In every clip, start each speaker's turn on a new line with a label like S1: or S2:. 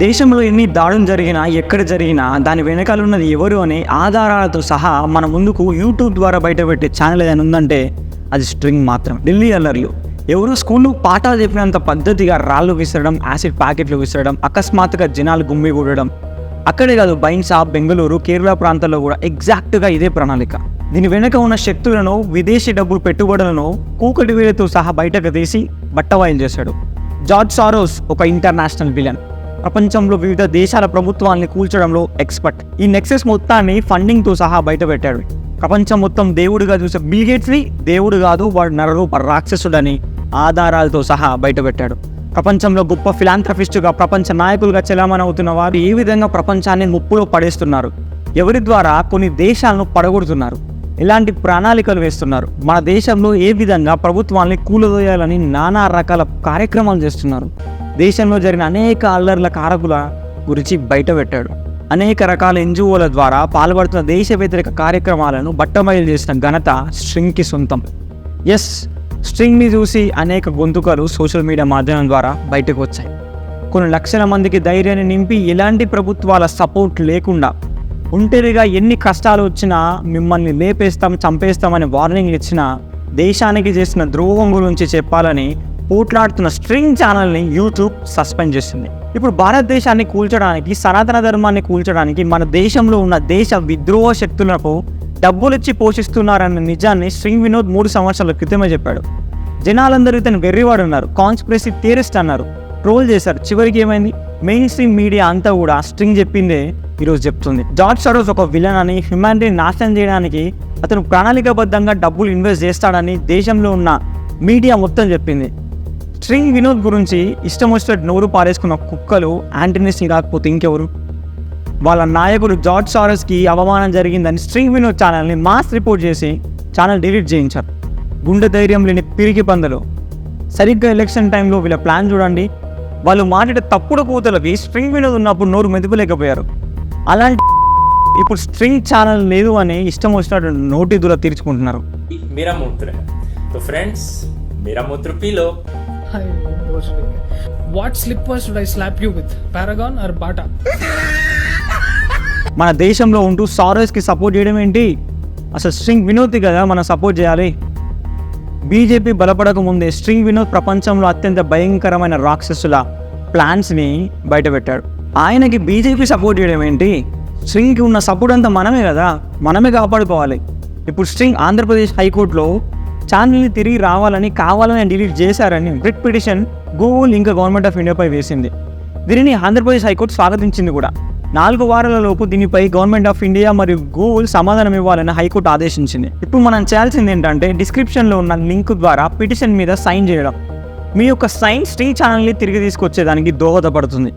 S1: దేశంలో ఎన్ని దాడులు జరిగినా ఎక్కడ జరిగినా దాని వెనకాల ఉన్నది ఎవరు అనే ఆధారాలతో సహా మన ముందుకు యూట్యూబ్ ద్వారా బయటపెట్టే ఛానల్ ఏదైనా ఉందంటే అది స్ట్రింగ్ మాత్రం. ఢిల్లీ అల్లర్లు. ఎవరో స్కూల్లో పాఠాలు చెప్పినంత పద్ధతిగా రాళ్ళు విసరడం యాసిడ్ ప్యాకెట్లు విసరడం అకస్మాత్తుగా జనాలు గుమ్మి కూడడం అక్కడే కాదు బైన్సా బెంగళూరు కేరళ ప్రాంతాల్లో కూడా ఎగ్జాక్ట్గా ఇదే ప్రణాళిక. దీని వెనుక ఉన్న శక్తులను విదేశీ డబ్బు పెట్టుబడులను కూకటి వేలతో సహా బయటకు తీసి బట్టవాయిలు చేశాడు. జార్జ్ సారోస్ ఒక ఇంటర్నేషనల్ విలన్. ప్రపంచంలో వివిధ దేశాల ప్రభుత్వాల్ని కూల్చడంలో ఎక్స్పర్ట్ ఈ నెక్సెస్ మొత్తాన్ని ఫండింగ్తో సహా బయటపెట్టాడు ప్రపంచం మొత్తం దేవుడిగా చూసే బిల్గేట్స్ని దేవుడు కాదు వాడు నరరూప రాక్షసుడని ఆధారాలతో సహా బయటపెట్టాడు. ప్రపంచంలో గొప్ప ఫిలాంథ్రఫిస్టుగా ప్రపంచ నాయకులుగా చెలామణి అవుతున్న వారు ఏ విధంగా ప్రపంచాన్ని ముప్పులో పడేస్తున్నారు. ఎవరి ద్వారా కొన్ని దేశాలను పడగొడుతున్నారు. ఎలాంటి ప్రణాళికలు వేస్తున్నారు. మన దేశంలో ఏ విధంగా ప్రభుత్వాన్ని కూలదోయాలని నానా రకాల కార్యక్రమాలు చేస్తున్నారు. దేశంలో జరిగిన అనేక అల్లర్ల కారకుల గురించి బయటపెట్టాడు. అనేక రకాల ఎన్జిఓల ద్వారా పాల్పడుతున్న దేశ వ్యతిరేక కార్యక్రమాలను బట్టబయలు చేసిన ఘనత స్ట్రింగ్కి సొంతం. ఎస్ స్ట్రింగ్ని చూసి అనేక గొంతుకలు సోషల్ మీడియా మాధ్యమం ద్వారా బయటకు వచ్చాయి. కొన్ని లక్షల మందికి ధైర్యాన్ని నింపి ఎలాంటి ప్రభుత్వాల సపోర్ట్ లేకుండా ఒంటరిగా ఎన్ని కష్టాలు వచ్చినా మిమ్మల్ని లేపేస్తాం చంపేస్తామని వార్నింగ్ ఇచ్చినా దేశానికి చేసిన ద్రోహం గురించి చెప్పాలని పోట్లాడుతున్న స్ట్రింగ్ ఛానల్ని యూట్యూబ్ సస్పెండ్ చేసింది ఇప్పుడు భారతదేశాన్ని కూల్చడానికి సనాతన ధర్మాన్ని కూల్చడానికి మన దేశంలో ఉన్న దేశ విద్రోహ శక్తులకు డబ్బులిచ్చి పోషిస్తున్నారన్న నిజాన్ని స్ట్రింగ్ వినోద్ మూడు సంవత్సరాల క్రితమే చెప్పాడు. జనాలందరూ ఇతను వెర్రివాడు ఉన్నారు కాన్స్పిరసీ థియరిస్ట్ అన్నారు. ట్రోల్ చేశారు. చివరికి ఏమైంది? మెయిన్ స్ట్రీమ్ మీడియా అంతా కూడా స్ట్రింగ్ చెప్పిందే ఈరోజు చెప్తుంది. జార్జ్ సరోస్ ఒక విలన్ అని హ్యుమానిటీని నాశనం చేయడానికి అతను ప్రణాళికాబద్ధంగా డబ్బులు ఇన్వెస్ట్ చేస్తాడని దేశంలో ఉన్న మీడియా మొత్తం చెప్పింది. శ్రీ వినోద్ గురించి ఇష్టం వచ్చినట్టు నోరు పారేసుకున్న కుక్కలు యాంటనీ శ్రీ రాకపోతే ఇంకెవరు? వాళ్ళ నాయకుడు జార్జ్ సారస్కి అవమానం జరిగిందని శ్రీ వినోద్ ఛానల్ని మాస్ రిపోర్ట్ చేసి ఛానల్ డిలీట్ చేయించారు. గుండె ధైర్యం లేని పిరికి పందలు. సరిగ్గా ఎలక్షన్ టైంలో వీళ్ళ ప్లాన్ చూడండి. వాళ్ళు మాట్లాడే తప్పుడు కూతలకి స్ట్రింగ్ వినోద్ ఉన్నప్పుడు నోరు మెదుపులేకపోయారు. అలాంటి ఇప్పుడు స్ట్రింగ్ ఛానల్ లేదు అని ఇష్టం వచ్చినట్టు నోటి దూర తీర్చుకుంటున్నారు.
S2: మీరా ఫ్రెండ్స్
S3: మీరా మూత్ర పీలో. What slippers should I slap you with Paragon or Bata
S1: మన దేశంలో ఉంటూ సారోస్కి సపోర్ట్ చేయడం ఏంటి? అసలు స్ట్రింగ్ వినోద్ కదా మనం సపోర్ట్ చేయాలి. బీజేపీ బలపడక ముందే స్ట్రింగ్ వినోద్ ప్రపంచంలో అత్యంత భయంకరమైన రాక్షసుల ప్లాన్స్ని బయటపెట్టాడు. ఆయనకి బీజేపీ సపోర్ట్ చేయడం ఏంటి? స్ట్రింగ్కి ఉన్న సపోర్ట్ అంతా మనమే కదా. మనమే కాపాడుకోవాలి. ఇప్పుడు స్ట్రింగ్ ఆంధ్రప్రదేశ్ హైకోర్టులో ఛానల్ని తిరిగి రావాలని కావాలని డిలీట్ చేశారని రిట్ పిటిషన్ గూగుల్ ఇంకా గవర్నమెంట్ ఆఫ్ ఇండియాపై వేసింది. దీనిని ఆంధ్రప్రదేశ్ హైకోర్టు స్వాగతించింది కూడా. నాలుగు వారాలలోపు దీనిపై గవర్నమెంట్ ఆఫ్ ఇండియా మరియు గూగుల్ సమాధానం ఇవ్వాలని హైకోర్టు ఆదేశించింది. ఇప్పుడు మనం చేయాల్సింది ఏంటంటే డిస్క్రిప్షన్లో ఉన్న లింక్ ద్వారా పిటిషన్ మీద సైన్ చేయడం. మీ యొక్క సైన్ స్ట్రీ ఛానల్ని తిరిగి తీసుకొచ్చేదానికి దోహదపడుతుంది.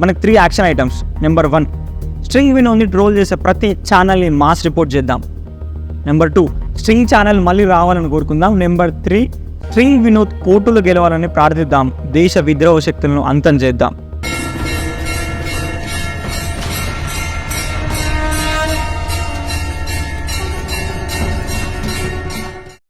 S1: మనకు three action items. Number one Shri వినోద్ని troll చేసే ప్రతి ఛానల్ని మాస్ రిపోర్ట్ చేద్దాం. నెంబర్ టూ స్ట్రింగ్ ఛానల్ మళ్ళీ రావాలని కోరుకుందాం. నెంబర్ త్రీ స్ట్రింగ్ వినోద్ కోర్టులు గెలవాలని ప్రార్థిద్దాం. దేశ విద్రోహ శక్తులను అంతం చేద్దాం.